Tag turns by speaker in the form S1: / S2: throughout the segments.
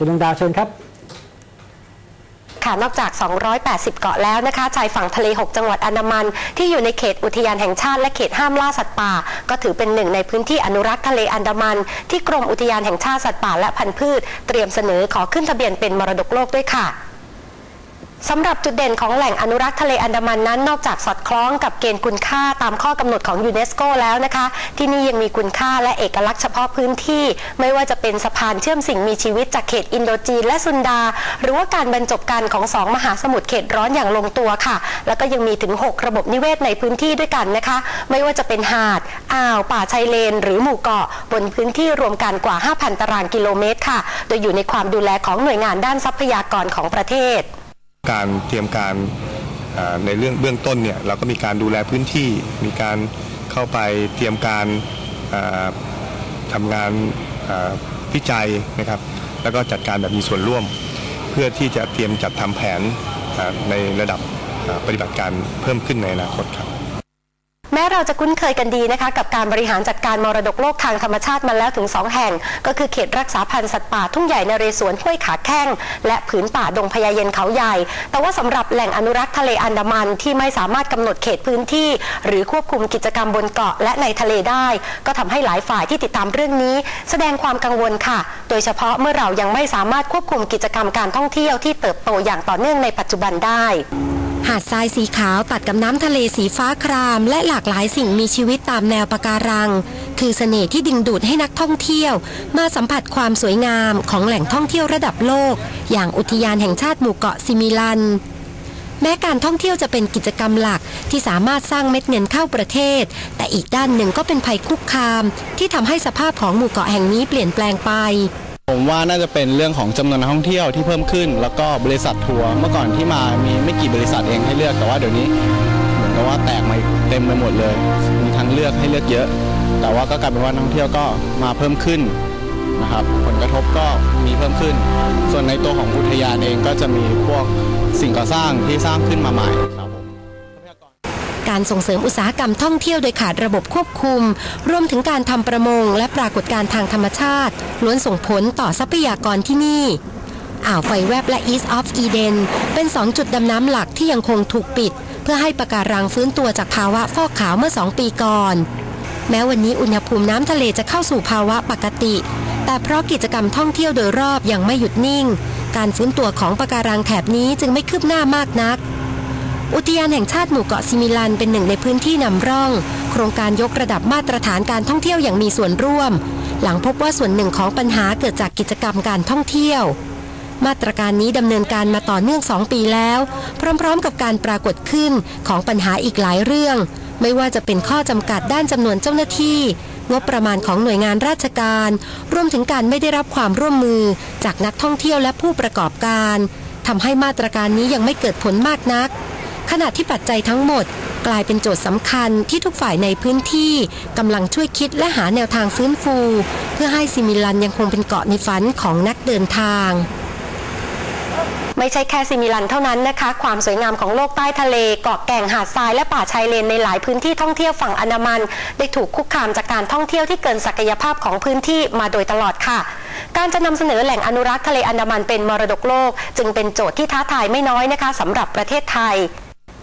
S1: คุณดวงดาวเชิญครับ
S2: ค่ะนอกจาก 280 เกาะแล้วนะคะชายฝั่งทะเล 6 จังหวัดอันดามัน ที่อยู่ในเขตอุทยานแห่งชาติและเขตห้ามล่าสัตว์ป่า ก็ถือเป็นหนึ่งในพื้นที่อนุรักษ์ทะเลอันดามัน ที่กรมอุทยานแห่งชาติสัตว์ป่าและพันธุ์พืช เตรียมเสนอขอขึ้นทะเบียนเป็นมรดกโลกด้วยค่ะ สำหรับจุดเด่นของแหล่งอนุรักษ์ทะเลอันดามันนั้น นอกจากสอดคล้องกับเกณฑ์คุณค่าตามข้อกำหนดของยูเนสโกแล้วนะคะ ที่นี่ยังมีคุณค่าและเอกลักษณ์เฉพาะพื้นที่ ไม่ว่าจะเป็นสะพานเชื่อมสิ่งมีชีวิตจากเขตอินโดจีนและซุนดา หรือว่าการบรรจบกันของสองมหาสมุทรเขตร้อนอย่างลงตัวค่ะ แล้วก็ยังมีถึง 6 ระบบนิเวศในพื้นที่ด้วยกันนะคะ ไม่ว่าจะเป็นหาดอ่าวป่าชายเลน หรือหมู่เกาะบนพื้นที่รวมกันกว่า 5,000 ตารางกิโลเมตรค่ะ โดยอยู่ในความดูแลของหน่วยงานด้านทรัพยากรของประเทศ
S3: การเตรียมการในเรื่องเบื้องต้นเนี่ยเราก็มีการดูแลพื้นที่ มีการเข้าไปเตรียมการทำงานวิจัยนะครับ แล้วก็จัดการแบบมีส่วนร่วม เพื่อที่จะเตรียมจัดทำแผนในระดับปฏิบัติการเพิ่มขึ้นในอนาคตครับ
S2: แม้เราจะคุ้นเคยกันดีนะคะกับการบริหารจัดการมรดกโลกทางธรรมชาติมาแล้วถึง 2 แห่ง ก็คือเขตรักษาพันธุ์สัตว์ป่าทุ่งใหญ่นเรศวรห้วยขาแข้ง และผืนป่าดงพญาเย็นเขาใหญ่ แต่ว่าสำหรับแหล่งอนุรักษ์ทะเลอันดามันที่ไม่สามารถกำหนดเขตพื้นที่ หรือควบคุมกิจกรรมบนเกาะและในทะเลได้ ก็ทำให้หลายฝ่ายที่ติดตามเรื่องนี้ แสดงความกังวลค่ะ โดยเฉพาะเมื่อเรายังไม่สามารถควบคุมกิจกรรมการท่องเที่ยวที่เติบโตอย่างต่อเนื่องในปัจจุบันได้
S4: หาดทรายสีขาวตัดกับน้ำทะเลสีฟ้าคราม และหลากหลายสิ่งมีชีวิตตามแนวปะการัง คือเสน่ห์ที่ดึงดูดให้นักท่องเที่ยว มาสัมผัสความสวยงามของแหล่งท่องเที่ยวระดับโลก อย่างอุทยานแห่งชาติหมู่เกาะซิมิลันแม้การท่องเที่ยวจะเป็นกิจกรรมหลักที่สามารถสร้างเม็ดเงินเข้าประเทศ แต่อีกด้านหนึ่งก็เป็นภัยคุกคาม ที่ทำให้สภาพของหมู่เกาะแห่งนี้เปลี่ยนแปลงไป
S5: ผมว่าน่าจะเป็นเรื่องของจำนวนนักท่องเที่ยวที่เพิ่มขึ้น แล้วก็บริษัททัวร์เมื่อก่อนที่มามีไม่กี่บริษัทเองให้เลือกแต่ว่าเดี๋ยวนี้เหมือนกับว่าแตกมาเต็มไปหมดเลย มีทางเลือกให้เลือกเยอะ แต่ว่าก็กลายเป็นว่านักท่องเที่ยวก็มาเพิ่มขึ้นนะครับผลกระทบก็มีเพิ่มขึ้น ส่วนในตัวของอุทยานเองก็จะมีพวกสิ่งก่อสร้างที่สร้างขึ้นมาใหม่ครับผม
S4: การส่งเสริมอุตสาหกรรมท่องเที่ยวโดยขาดระบบควบคุม รวมถึงการทำประมงและปรากฏการณ์ทางธรรมชาติ ล้วนส่งผลต่อทรัพยากรที่นี่อ่าวไฟแวบและ East of Eden เป็นสองจุดดำน้ำหลักที่ยังคงถูกปิด เพื่อให้ปะการังฟื้นตัวจากภาวะฟอกขาวเมื่อสองปีก่อน แม้วันนี้อุณหภูมิน้ำทะเลจะเข้าสู่ภาวะปกติ แต่เพราะกิจกรรมท่องเที่ยวโดยรอบยังไม่หยุดนิ่ง การฟื้นตัวของปะการังแถบนี้จึงไม่คืบหน้ามากนัก อุทยานแห่งชาติหมู่เกาะซิมิลันเป็นหนึ่งในพื้นที่นำร่อง โครงการยกระดับมาตรฐานการท่องเที่ยวอย่างมีส่วนร่วม หลังพบว่าส่วนหนึ่งของปัญหาเกิดจากกิจกรรมการท่องเที่ยว มาตรการนี้ดำเนินการมาต่อเนื่อง2ปีแล้ว พร้อมๆ กับการปรากฏขึ้นของปัญหาอีกหลายเรื่อง ไม่ว่าจะเป็นข้อจำกัดด้านจำนวนเจ้าหน้าที่งบประมาณของหน่วยงานราชการ รวมถึงการไม่ได้รับความร่วมมือจากนักท่องเที่ยวและผู้ประกอบการทำให้มาตรการนี้ยังไม่เกิดผลมากนัก ขณะที่ปัจจัยทั้งหมด กลายเป็นโจทย์สำคัญที่ทุกฝ่ายในพื้นที่กำลังช่วยคิดและหาแนวทางฟื้นฟู เพื่อให้ซิมิลันยังคงเป็นเกาะในฝันของนักเดินทาง
S2: ไม่ใช่แค่ซิมิลันเท่านั้นนะคะ ความสวยงามของโลกใต้ทะเล เกาะแก่งหาดทรายและป่าชายเลนในหลายพื้นที่ท่องเที่ยวฝั่งอันดามัน ได้ถูกคุกคามจากการท่องเที่ยวที่เกินศักยภาพของพื้นที่มาโดยตลอดค่ะ การจะนำเสนอแหล่งอนุรักษ์ทะเลอันดามันเป็นมรดกโลก จึงเป็นโจทย์ที่ท้าทายไม่น้อยนะคะสำหรับประเทศไทย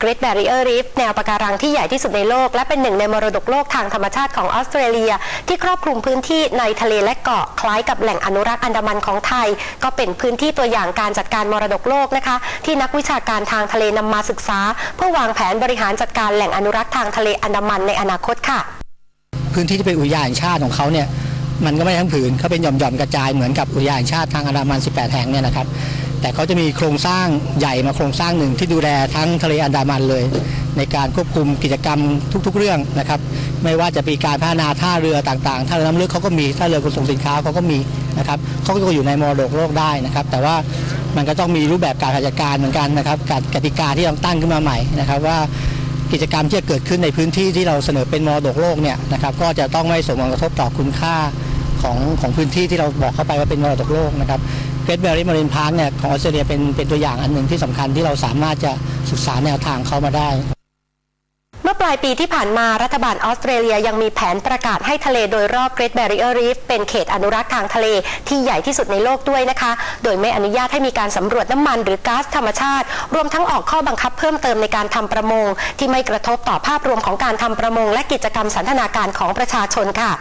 S2: Great Barrier Reef แนวปะการังที่ใหญ่ที่สุดในโลก และเป็นหนึ่งในมรดกโลกทางธรรมชาติของออสเตรเลีย ที่ครอบคลุมพื้นที่ในทะเลและเกาะคล้ายกับแหล่งอนุรักษ์อันดามันของไทย ก็เป็นพื้นที่ตัวอย่างการจัดการมรดกโลกนะคะ ที่นักวิชาการทางทะเลนำมาศึกษา เพื่อวางแผนบริหารจัดการแหล่งอนุรักษ์ทางทะเลอันดามันในอนาคตค่ะ
S1: พื้นที่ที่เป็นอุทยานแห่งชาติของเขาเนี่ยมันก็ไม่ทั้งผืนเขาเป็นหย่อมๆกระจายเหมือนกับอุทยานแห่งชาติทางอันดามัน 18 แห่งเนี่ยนะครับ แต่เขาจะมีโครงสร้างใหญ่มาโครงสร้างหนึ่งที่ดูแลทั้งทะเลอันดามันเลย ในการควบคุมกิจกรรมทุก ๆ เรื่องนะครับ ไม่ว่าจะมีการพัฒนาท่าเรือต่างๆท่าเรือน้ำลึกเขาก็มีท่าเรือขนส่งสินค้าเขาก็มีนะครับเขาก็อยู่ในมรดกโลกได้นะครับ แต่ว่ามันก็ต้องมีรูปแบบการจัดการเหมือนกันนะครับการกติกาที่ต้องตั้งขึ้นมาใหม่นะครับว่ากิจกรรมที่จะเกิดขึ้นในพื้นที่ที่เราเสนอเป็นมรดกโลกเนี่ยนะครับก็จะต้องไม่ส่งผลกระทบต่อคุณค่าของของพื้นที่ที่เราบอกเข้าไปว่าเป็นมรดกโลกนะครับ เกรดเบลลี่มารินพาร์คเนี่ยของออสเตรเลียเป็นเป็นตัวอย่างอันหนึ่งที่สำคัญที่เราสามารถจะศึกษาแนวทางเขามาได้
S2: เมื่อปลายปีที่ผ่านมารัฐบาลออสเตรเลียยังมีแผนประกาศให้ทะเลโดยรอบ Great Barrier Reef เป็นเขตอนุรักษ์ทางทะเลที่ใหญ่ที่สุดในโลกด้วยนะคะ โดยไม่อนุญาตให้มีการสำรวจน้ำมันหรือก๊าซธรรมชาติ รวมทั้งออกข้อบังคับเพิ่มเติมในการทำประมง ที่ไม่กระทบต่อภาพรวมของการทำประมง และกิจกรรมสันทนาการของประชาชนค่ะ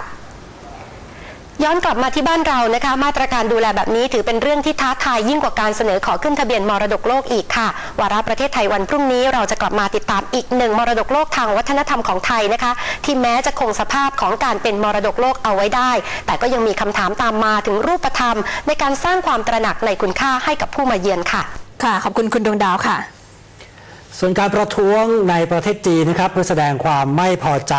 S2: ย้อนกลับมาที่บ้านเรานะคะ มาตรการดูแลแบบนี้ถือเป็นเรื่องที่ท้าทายยิ่งกว่าการเสนอขอขึ้นทะเบียนมรดกโลกอีกค่ะ วาระประเทศไทยวันพรุ่งนี้เราจะกลับมาติดตามอีกหนึ่งมรดกโลกทางวัฒนธรรมของไทยนะคะ ที่แม้จะคงสภาพของการเป็นมรดกโลกเอาไว้ได้ แต่ก็ยังมีคำถามตามมาถึงรูปธรรม ในการสร้างความตระหนักในคุณค่าให้กับผู้มาเยือนค่ะ
S6: ค่ะ ขอบคุณคุณดวงดาวค่ะ
S7: ส่วนการประท้วงในประเทศจีนนะครับเพื่อแสดงความไม่พอใจ